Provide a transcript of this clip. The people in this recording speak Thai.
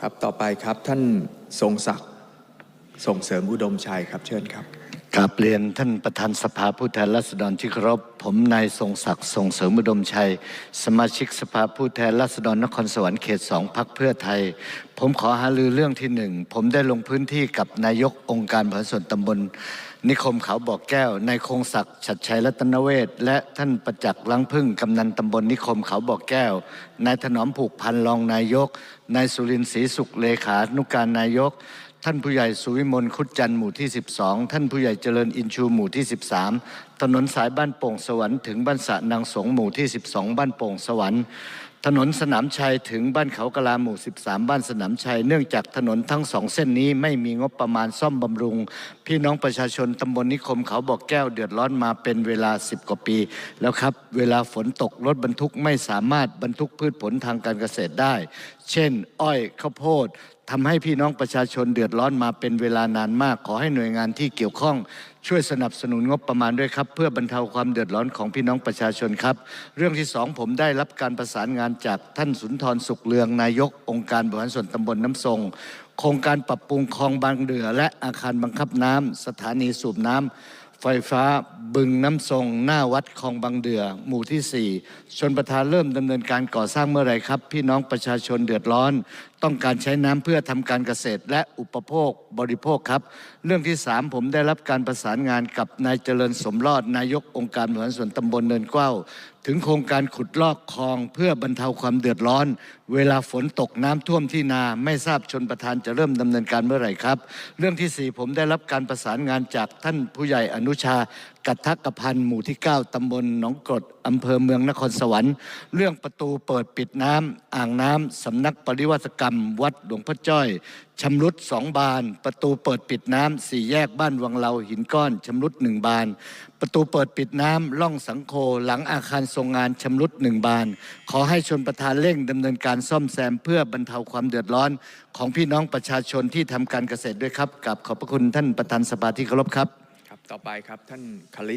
ครับ ต่อไปครับท่านทรงศักดิ์ส่งเสริมอุดมชัยครับเชิญครับ กราบเรียนท่านประธานสภาผู้แทนราษฎรที่เคารพผมนายทรงศักดิ์ส่งเสริมอุดมชัย สมาชิกสภาผู้แทนราษฎรนครสวรรค์เขตสองพักเพื่อไทย ผมขอหารือเรื่องที่หนึ่งผมได้ลงพื้นที่กับนายกองค์การบริหารส่วนตำบล นิคมเขาบ่อแก้วนายคงศักดิ์ชัดชัยรัตนเวศและท่านประจักษ์ลังพึ่งกำนันตำบลนิคมเขาบ่อแก้วนายถนอมผูกพันรองนายกนายสุรินทร์ศรีสุขเลขานุการนายก ท่านผู้ใหญ่สุวิมลคุดจันหมู่ที่ 12 ท่านผู้ใหญ่เจริญอินชูหมู่ที่ 13 ถนนสายบ้านโป่งสวรรค์ถึงบ้านสะนางสงหมู่ที่ 12 บ้านโป่งสวรรค์ ถนนสนามชัยถึงบ้านเขากะลาหมู่ 13 บ้านสนามชัย เนื่องจากถนนทั้งสองเส้นนี้ไม่มีงบประมาณซ่อมบำรุง พี่น้องประชาชนตำบลนิคมเขาบอกแก้วเดือดร้อนมาเป็นเวลา 10 กว่าปี แล้วครับ เวลาฝนตกรถบรรทุกไม่สามารถบรรทุกพืชผลทางการเกษตรได้ เช่น อ้อยข้าวโพด ทำให้พี่น้องประชาชนเดือดร้อนมาเป็นเวลานานมาก ขอให้หน่วยงานที่เกี่ยวข้องช่วยสนับสนุนงบประมาณด้วยครับ เพื่อบรรเทาความเดือดร้อนของพี่น้องประชาชนครับ เรื่องที่สองผมได้รับการประสานงานจากท่านสุนทรสุขเลืองนายกองค์การบริหารส่วนตำบลน้ำทรง โครงการปรับปรุงคลองบางเดือ และอาคารบังคับน้ำสถานีสูบน้ำไฟฟ้าบึงน้ำทรง หน้าวัดคลองบางเดือ หมู่ที่ 4 ชนประธานเริ่มดำเนินการก่อสร้างเมื่อไรครับ พี่น้องประชาชนเดือดร้อน ต้องการใช้น้ำเพื่อทำการเกษตรและอุปโภคบริโภคครับ เรื่องที่ 3 ผมได้รับการประสานงานกับนายเจริญสมรอดนายกองค์การบริหารส่วนตำบลเนินเกว้าถึงโครงการขุดลอกคลองเพื่อบรรเทาความเดือดร้อน เวลาฝนตกน้ำท่วมที่นาไม่ทราบชนประธานจะเริ่มดำเนินการเมื่อไหร่ครับ เรื่องที่สี่ผมได้รับการประสานงานจากท่านผู้ใหญ่อนุชา กัทกพันธ์หมู่ที่ 9ตำบลหนองกรดอำเภอเมืองนครสวรรค์ เรื่องประตูเปิดปิดน้ำอ่างน้ำสำนักปริวัติกรรม วัดหลวงพ่อจ้อยชำรุดสองบาน ประตูเปิดปิดน้ำสี่แยกบ้านวังเลาหินก้อนชำรุดหนึ่งบาน ประตูเปิดปิดน้ำล่องสังโคหลังอาคารทรงงานชำรุดหนึ่งบาน ขอให้ชนประธานเร่งดำเนินการซ่อมแซมเพื่อบรรเทาความเดือดร้อนของพี่น้องประชาชนที่ทำการเกษตรด้วยครับกับขอบพระคุณท่านประธานสภาที่เคารพครับ ต่อไปครับท่านคลิ